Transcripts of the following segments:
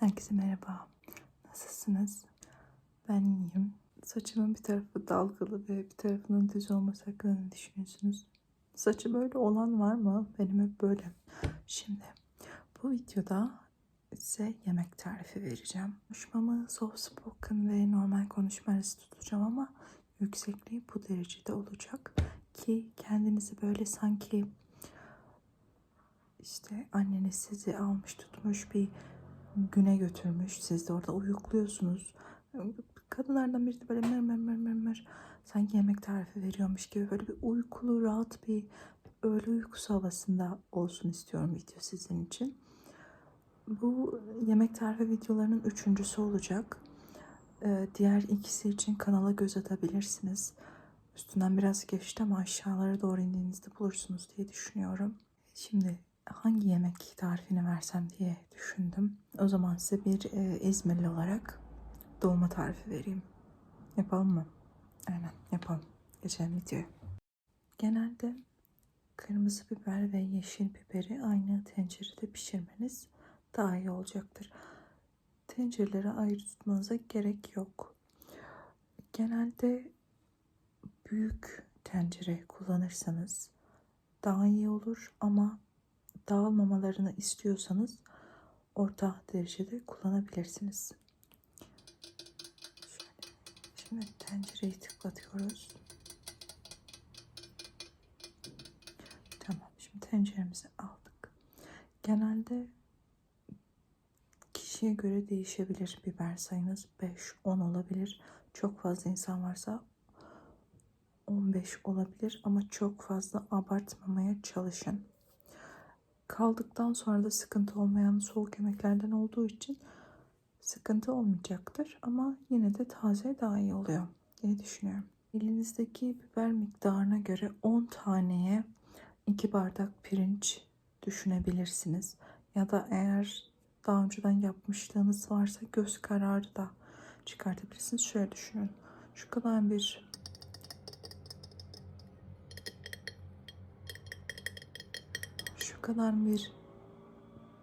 Herkese merhaba. Nasılsınız? Ben iyiyim. Saçımın bir tarafı dalgalı ve bir tarafının düz olması hakkında ne düşünüyorsunuz? Saçı böyle olan var mı? Benim hep böyle. Şimdi bu videoda size yemek tarifi vereceğim. Konuşmamı soft spoken ve normal konuşma arası tutacağım ama yüksekliği bu derecede olacak ki kendinizi böyle sanki işte anneniz sizi almış tutmuş bir güne götürmüş. Siz de orada uyukluyorsunuz. Kadınlardan biri de böyle mer mer mer mer mer sanki yemek tarifi veriyormuş gibi böyle bir uykulu rahat bir öğle uykusu havasında olsun istiyorum video sizin için. Bu yemek tarifi videolarının üçüncüsü olacak. Ee, diğer ikisi için kanala göz atabilirsiniz. Üstünden biraz geçti ama aşağılara doğru indiğinizde bulursunuz diye düşünüyorum. Şimdi hangi yemek tarifini versem diye düşündüm. O zaman size bir e, İzmirli olarak dolma tarifi vereyim. Yapalım mı? Aynen yapalım. Geçelim videoya. Genelde kırmızı biber ve yeşil biberi aynı tencerede pişirmeniz daha iyi olacaktır. Tencereleri ayrı tutmanıza gerek yok. Genelde büyük tencere kullanırsanız daha iyi olur ama dağılmamalarını istiyorsanız orta derecede kullanabilirsiniz. Şöyle. Şimdi tencereyi tıklatıyoruz. Tamam. Şimdi tenceremizi aldık. Genelde kişiye göre değişebilir biber sayınız 5-10 olabilir. Çok fazla insan varsa 15 olabilir ama çok fazla abartmamaya çalışın kaldıktan sonra da sıkıntı olmayan soğuk yemeklerden olduğu için sıkıntı olmayacaktır. Ama yine de taze daha iyi oluyor diye düşünüyorum. Elinizdeki biber miktarına göre 10 taneye 2 bardak pirinç düşünebilirsiniz. Ya da eğer daha önceden yapmışlığınız varsa göz kararı da çıkartabilirsiniz. Şöyle düşünün. Şu kadar bir kadar bir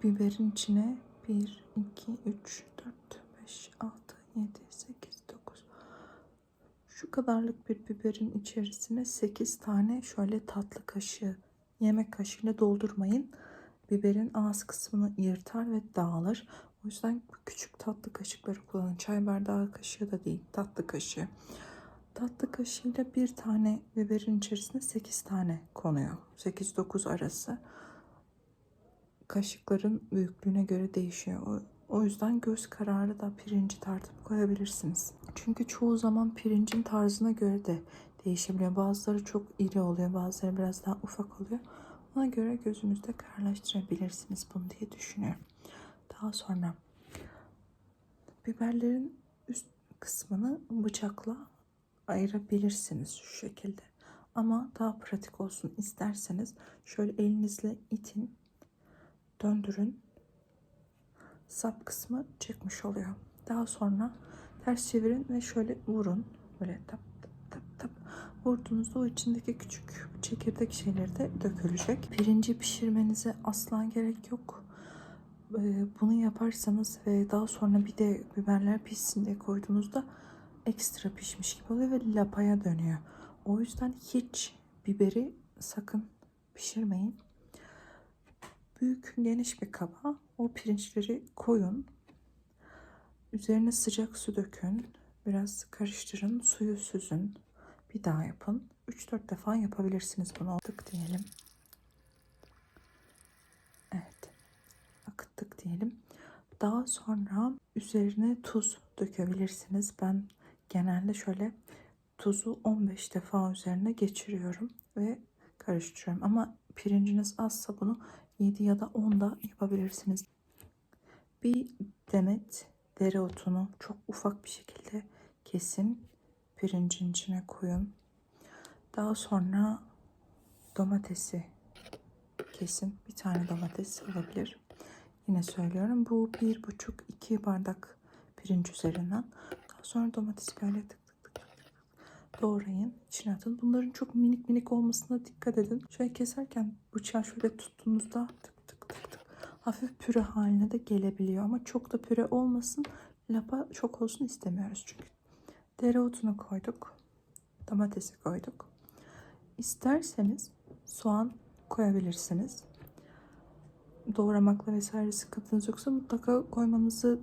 biberin içine 1, 2, 3, 4, 5, 6, 7, 8, 9 şu kadarlık bir biberin içerisine 8 tane şöyle tatlı kaşığı yemek kaşığıyla doldurmayın. Biberin ağız kısmını yırtar ve dağılır. O yüzden küçük tatlı kaşıkları kullanın. Çay bardağı kaşığı da değil tatlı kaşığı. Tatlı kaşığıyla bir tane biberin içerisine 8 tane konuyor. 8-9 arası kaşıkların büyüklüğüne göre değişiyor. O, o yüzden göz kararı da pirinci tartıp koyabilirsiniz. Çünkü çoğu zaman pirincin tarzına göre de değişebiliyor. Bazıları çok iri oluyor, bazıları biraz daha ufak oluyor. Ona göre gözünüzde kararlaştırabilirsiniz bunu diye düşünüyorum. Daha sonra biberlerin üst kısmını bıçakla ayırabilirsiniz şu şekilde. Ama daha pratik olsun isterseniz şöyle elinizle itin döndürün. Sap kısmı çıkmış oluyor. Daha sonra ters çevirin ve şöyle vurun. Böyle tap tap tap tap. Vurduğunuzda o içindeki küçük çekirdek şeyleri de dökülecek. Pirinci pişirmenize asla gerek yok. Ee, bunu yaparsanız ve daha sonra bir de biberler pişsin diye koyduğunuzda ekstra pişmiş gibi oluyor ve lapaya dönüyor. O yüzden hiç biberi sakın pişirmeyin büyük geniş bir kaba o pirinçleri koyun. Üzerine sıcak su dökün. Biraz karıştırın. Suyu süzün. Bir daha yapın. 3-4 defa yapabilirsiniz bunu. Akıttık diyelim. Evet. Akıttık diyelim. Daha sonra üzerine tuz dökebilirsiniz. Ben genelde şöyle tuzu 15 defa üzerine geçiriyorum ve karıştırıyorum. Ama pirinciniz azsa bunu 7 ya da 10 da yapabilirsiniz. Bir demet dereotunu çok ufak bir şekilde kesin. Pirincin içine koyun. Daha sonra domatesi kesin. Bir tane domates olabilir. Yine söylüyorum. Bu bir buçuk iki bardak pirinç üzerinden. Daha sonra domatesi böyle doğrayın. içine atın. Bunların çok minik minik olmasına dikkat edin. Şöyle keserken bıçağı şöyle tuttuğunuzda tık tık tık tık hafif püre haline de gelebiliyor ama çok da püre olmasın. Lapa çok olsun istemiyoruz çünkü. Dereotunu koyduk. Domatesi koyduk. İsterseniz soğan koyabilirsiniz. Doğramakla vesaire sıkıntınız yoksa mutlaka koymanızı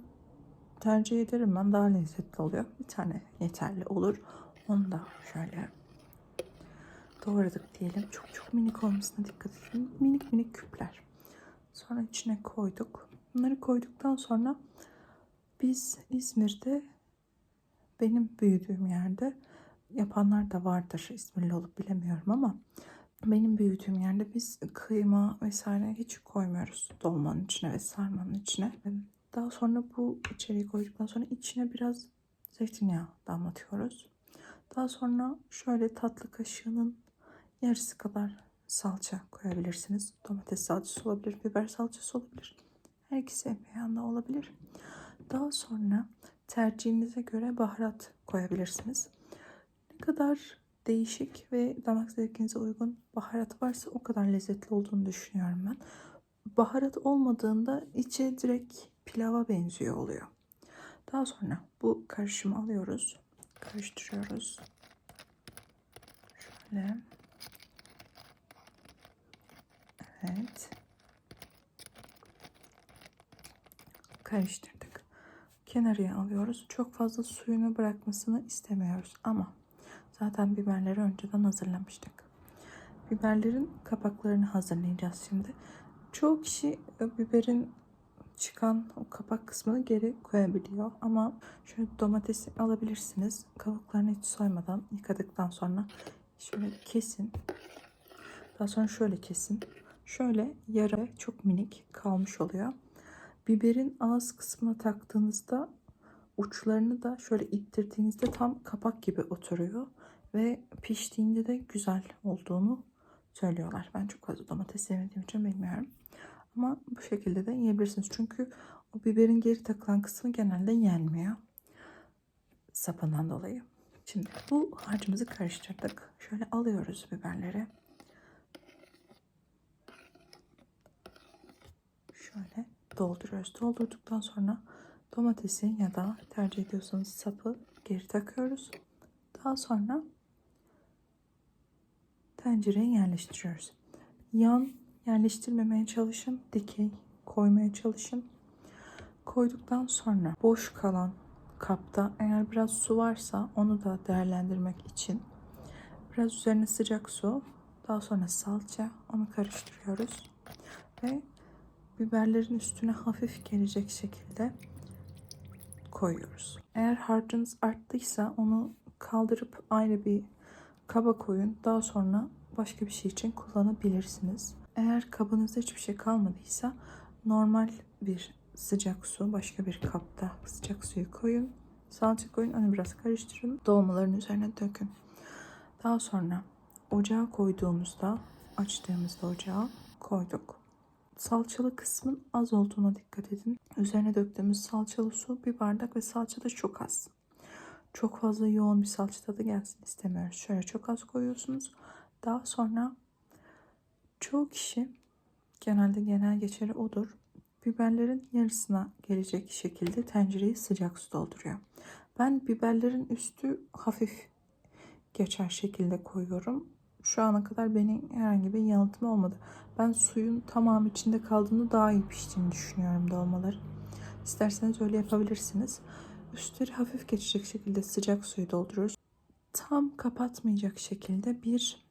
tercih ederim ben. Daha lezzetli oluyor. Bir tane yeterli olur. Onu da şöyle doğradık diyelim. Çok çok minik olmasına dikkat edin. Minik minik küpler. Sonra içine koyduk. Bunları koyduktan sonra biz İzmir'de benim büyüdüğüm yerde yapanlar da vardır. İzmirli olup bilemiyorum ama benim büyüdüğüm yerde biz kıyma vesaire hiç koymuyoruz dolmanın içine ve sarmanın içine. Daha sonra bu içeriği koyduktan sonra içine biraz zeytinyağı damlatıyoruz. Daha sonra şöyle tatlı kaşığının yarısı kadar salça koyabilirsiniz. Domates salçası olabilir, biber salçası olabilir. Her ikisi bir yanda olabilir. Daha sonra tercihinize göre baharat koyabilirsiniz. Ne kadar değişik ve damak zevkinize uygun baharat varsa o kadar lezzetli olduğunu düşünüyorum ben. Baharat olmadığında içi direkt pilava benziyor oluyor. Daha sonra bu karışımı alıyoruz. Karıştırıyoruz. Şöyle. Evet. Karıştırdık. Kenarıya alıyoruz. Çok fazla suyunu bırakmasını istemiyoruz ama zaten biberleri önceden hazırlamıştık. Biberlerin kapaklarını hazırlayacağız şimdi. Çoğu kişi biberin çıkan o kapak kısmını geri koyabiliyor. Ama şöyle domatesi alabilirsiniz. Kabuklarını hiç soymadan yıkadıktan sonra şöyle kesin. Daha sonra şöyle kesin. Şöyle yarı çok minik kalmış oluyor. Biberin ağız kısmına taktığınızda uçlarını da şöyle ittirdiğinizde tam kapak gibi oturuyor. Ve piştiğinde de güzel olduğunu söylüyorlar. Ben çok fazla domates sevmediğim için bilmiyorum. Ama bu şekilde de yiyebilirsiniz. Çünkü o biberin geri takılan kısmı genelde yenmiyor. Sapından dolayı. Şimdi bu harcımızı karıştırdık. Şöyle alıyoruz biberleri. Şöyle dolduruyoruz. Doldurduktan sonra domatesi ya da tercih ediyorsanız sapı geri takıyoruz. Daha sonra tencereye yerleştiriyoruz. Yan yerleştirmemeye çalışın. Dikey koymaya çalışın. Koyduktan sonra boş kalan kapta eğer biraz su varsa onu da değerlendirmek için biraz üzerine sıcak su daha sonra salça onu karıştırıyoruz ve biberlerin üstüne hafif gelecek şekilde koyuyoruz. Eğer harcınız arttıysa onu kaldırıp ayrı bir kaba koyun. Daha sonra başka bir şey için kullanabilirsiniz. Eğer kabınızda hiçbir şey kalmadıysa normal bir sıcak su başka bir kapta sıcak suyu koyun. Salça koyun onu biraz karıştırın. Dolmaların üzerine dökün. Daha sonra ocağa koyduğumuzda açtığımızda ocağı koyduk. Salçalı kısmın az olduğuna dikkat edin. Üzerine döktüğümüz salçalı su bir bardak ve salça da çok az. Çok fazla yoğun bir salça tadı gelsin istemiyoruz. Şöyle çok az koyuyorsunuz. Daha sonra çoğu kişi genelde genel geçeri odur. Biberlerin yarısına gelecek şekilde tencereyi sıcak su dolduruyor. Ben biberlerin üstü hafif geçer şekilde koyuyorum. Şu ana kadar benim herhangi bir yanıltma olmadı. Ben suyun tamamı içinde kaldığını daha iyi piştiğini düşünüyorum dolmaları. İsterseniz öyle yapabilirsiniz. Üstleri hafif geçecek şekilde sıcak suyu dolduruyoruz. Tam kapatmayacak şekilde bir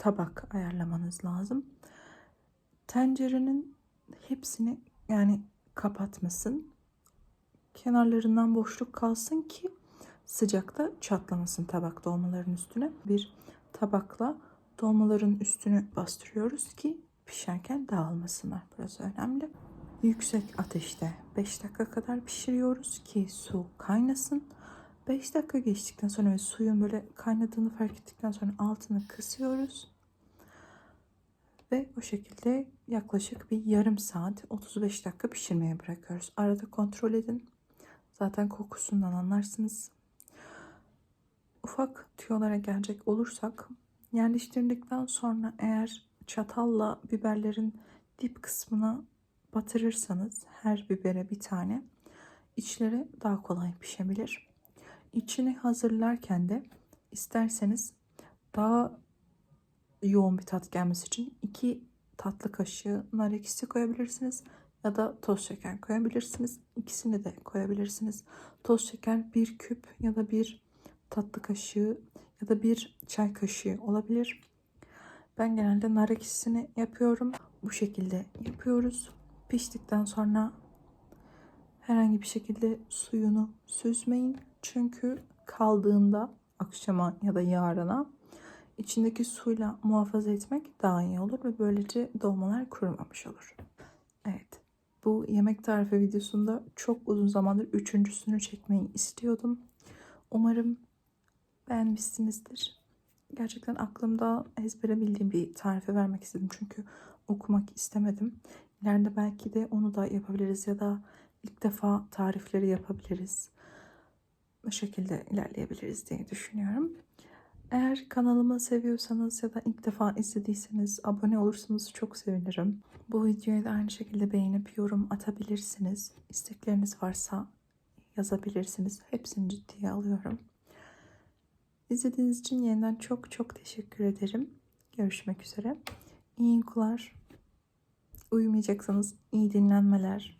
tabak ayarlamanız lazım. Tencerenin hepsini yani kapatmasın. Kenarlarından boşluk kalsın ki sıcakta çatlamasın tabak dolmaların üstüne. Bir tabakla dolmaların üstünü bastırıyoruz ki pişerken dağılmasınlar. Burası önemli. Yüksek ateşte 5 dakika kadar pişiriyoruz ki su kaynasın. 5 dakika geçtikten sonra ve suyun böyle kaynadığını fark ettikten sonra altını kısıyoruz. Ve o şekilde yaklaşık bir yarım saat 35 dakika pişirmeye bırakıyoruz. Arada kontrol edin. Zaten kokusundan anlarsınız. Ufak tüyolara gelecek olursak yerleştirdikten sonra eğer çatalla biberlerin dip kısmına batırırsanız her bibere bir tane içleri daha kolay pişebilir. İçini hazırlarken de isterseniz daha yoğun bir tat gelmesi için 2 tatlı kaşığı nar ekşisi koyabilirsiniz ya da toz şeker koyabilirsiniz. İkisini de koyabilirsiniz. Toz şeker bir küp ya da bir tatlı kaşığı ya da bir çay kaşığı olabilir. Ben genelde nar ekşisini yapıyorum. Bu şekilde yapıyoruz. Piştikten sonra herhangi bir şekilde suyunu süzmeyin. Çünkü kaldığında akşama ya da yarına içindeki suyla muhafaza etmek daha iyi olur ve böylece dolmalar kurumamış olur. Evet. Bu yemek tarifi videosunda çok uzun zamandır üçüncüsünü çekmeyi istiyordum. Umarım beğenmişsinizdir. Gerçekten aklımda ezbere bildiğim bir tarifi vermek istedim. Çünkü okumak istemedim. İleride belki de onu da yapabiliriz ya da ilk defa tarifleri yapabiliriz. Bu şekilde ilerleyebiliriz diye düşünüyorum. Eğer kanalımı seviyorsanız ya da ilk defa izlediyseniz abone olursanız çok sevinirim. Bu videoyu da aynı şekilde beğenip yorum atabilirsiniz. İstekleriniz varsa yazabilirsiniz. Hepsini ciddiye alıyorum. İzlediğiniz için yeniden çok çok teşekkür ederim. Görüşmek üzere. İyi uykular. Uyumayacaksanız iyi dinlenmeler.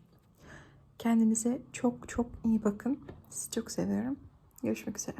Kendinize çok çok iyi bakın. Sizi çok seviyorum. Görüşmek üzere.